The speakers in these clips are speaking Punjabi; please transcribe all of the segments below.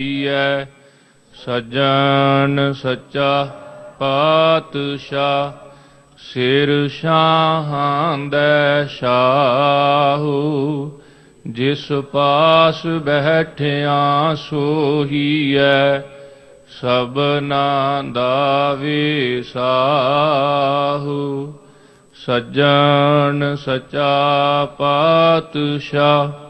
ਕੀਐ? ਸੱਜਣ ਸੱਚਾ ਪਾਤਸ਼ਾਹ, ਸਿਰ ਸ਼ਾਹਾਂ ਦੇ ਸ਼ਾਹੂ। ਜਿਸ ਪਾਸ ਬੈਠਿਆ ਸੋਹੀਐ, ਸਭਨਾ ਦਾ ਵਿਸਾਹੂ। ਸੱਜਣ ਸੱਚਾ ਪਾਤਸ਼ਾਹ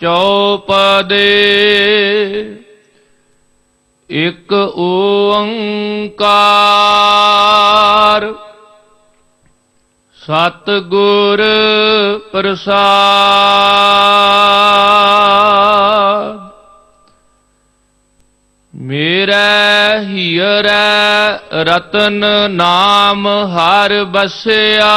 ਚੌਪਦੇ ਇਕ ਓੰਕਾਰ ਸਤ ਗੁਰ ਪ੍ਰਸਾਦ। ਮੇਰਾ ਹੀਰੈ ਰਤਨ ਨਾਮ ਹਰ ਬਸਿਆ।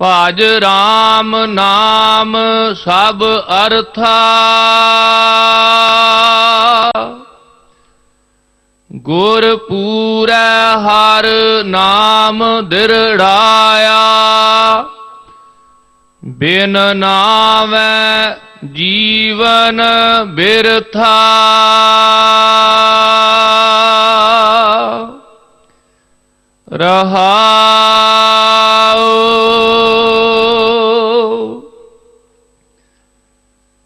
ਭਜ RAM ਨਾਮ ਸਭ ਅਰਥਾ। ਗੁਰ ਪੂਰੈ ਹਰ ਨਾਮ ਦਿਰੜਾਇਆ। ਬਿਨ ਨਾਵੈ ਜੀਵਨ ਬਿਰਥਾ। ਰਹਾਉ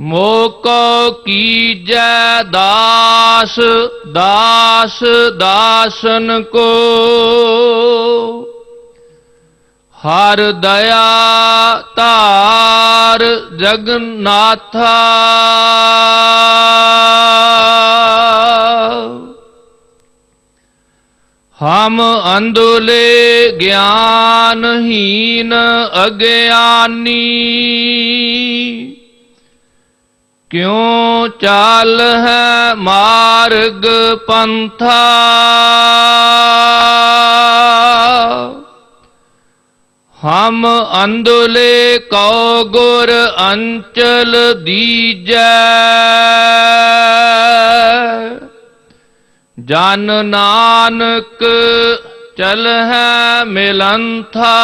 ਮੋਕੋ ਕੀਜੈ ਦਾਸ ਦਾਸ ਦਾਸਨ ਕੋ। ਹਰ ਦਇਆ ਧਾਰ ਜਗਨਾਥਾ ਹਮ ਅੰਦੁਲੇ ਗਿਆਨਹੀਨ ਅਗਿਆਨੀ। ਕਿਉ ਚਾਲ ਹੈ ਮਾਰਗ ਪੰਥਾ? ਹਮ ਅੰਧੁਲੇ ਕਉ ਗੁਰ ਅੰਚਲ ਦੀਜੈ। ਜਨ ਨਾਨਕ ਚਲ ਹੈ ਮਿਲੰਥਾ।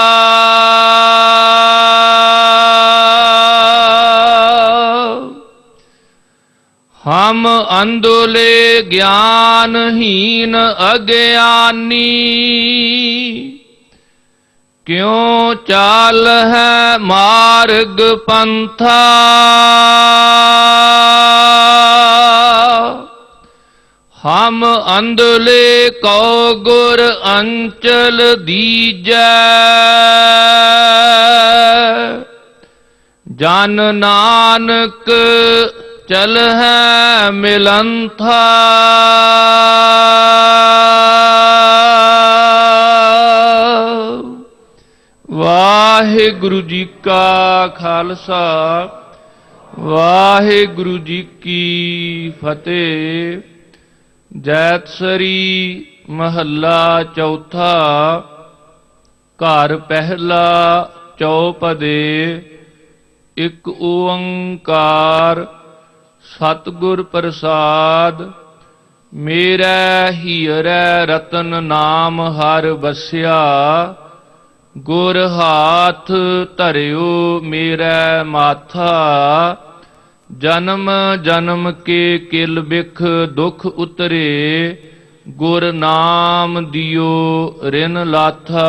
ਹਮ ਅੰਧੁਲੇ ਗਿਆਨਹੀਨ ਅਗਿਆਨੀ। ਕਿਉ ਚਾਲ ਹੈ ਮਾਰਗ ਪੰਥਾ? ਹਮ ਅੰਦਲੇ ਕਉ ਗੁਰ ਅੰਚਲ ਦੀਜੈ। ਜਨ ਨਾਨਕ ਚਲ ਹੈ ਮਿਲੰਥਾ ਵਾਹਿਗੁਰੂ ਜੀ ਕਾ ਖਾਲਸਾ, ਵਾਹਿਗੁਰੂ ਜੀ ਕੀ ਫਤਿਹ। ਜੈਤਸਰੀ ਮਹੱਲਾ ਚੌਥਾ, ਘਰ ਪਹਿਲਾ ਚੌਪਦੇ, ਇੱਕ ਓੰਕਾਰ ਸਤਿਗੁਰ ਪ੍ਰਸਾਦ, ਮੇਰਾ ਹੀਰੈ ਰਤਨ ਨਾਮ ਹਰ ਵਸਿਆ, ਗੁਰ ਹਾਥ ਧਰਿਓ ਮੇਰਾ ਮਾਥਾ, ਜਨਮ ਜਨਮ ਕੇ ਕਿਲ ਬਿਖ ਦੁਖ ਉਤਰੇ, ਗੁਰ ਨਾਮ ਦਿਓ ਰਿਨ ਲਾਥਾ।